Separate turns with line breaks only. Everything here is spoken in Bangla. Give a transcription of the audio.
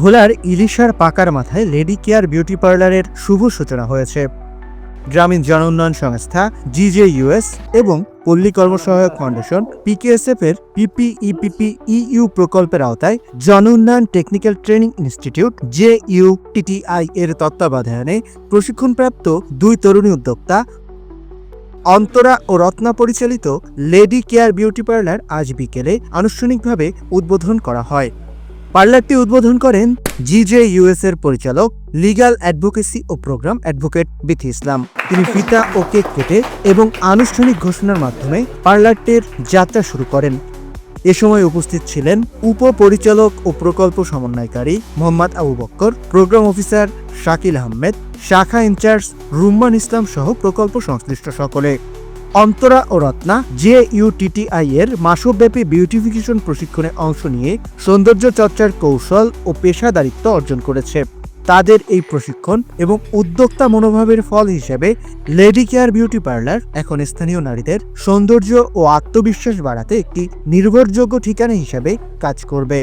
ভোলার ইলিশার পাকার মাথায় লেডি কেয়ার বিউটি পার্লারের শুভ সূচনা হয়েছে। গ্রামীণ জনোন্নয়ন সংস্থা জিজে জিজেইউএস এবং পল্লী কর্মসহায়ক ফাউন্ডেশন পিকেএসএফ এর পিপিইপিপি ইউ প্রকল্পের আওতায় Janonnayan technical training institute, J U TTI এর তত্ত্বাবধানে প্রশিক্ষণপ্রাপ্ত দুই তরুণী উদ্যোক্তা, অন্তরা ও রত্না পরিচালিত লেডি কেয়ার বিউটি পার্লার আজ বিকেলে আনুষ্ঠানিকভাবে উদ্বোধন করা হয়। পার্লারটি উদ্বোধন করেন জিজে ইউএস এর পরিচালক লিগ্যাল অ্যাডভোকেসি ও প্রোগ্রাম অ্যাডভোকেট বিথি ইসলাম। তিনি ফিতা ও কেক কেটে এবং আনুষ্ঠানিক ঘোষণার মাধ্যমে পার্লারটির যাত্রা শুরু করেন। এ সময় উপস্থিত ছিলেন উপপরিচালক ও প্রকল্প সমন্বয়কারী মোহাম্মদ আবু বক্কর, প্রোগ্রাম অফিসার শাকিল আহমেদ, শাখা ইনচার্জ রুম্মান ইসলাম সহ প্রকল্প সংশ্লিষ্ট সকলে। অন্তরা ও রত্না, জে ইউটিটিআই এর মাসব্যাপী বিউটিফিকেশন প্রশিক্ষণে অংশ নিয়ে সৌন্দর্য চর্চার কৌশল ও পেশাদারিত্ব অর্জন করেছে। তাদের এই প্রশিক্ষণ এবং উদ্যোক্তা মনোভাবের ফল হিসেবে লেডি কেয়ার বিউটি পার্লার এখন স্থানীয় নারীদের সৌন্দর্য ও আত্মবিশ্বাস বাড়াতে একটি নির্ভরযোগ্য ঠিকানা হিসেবে কাজ করবে।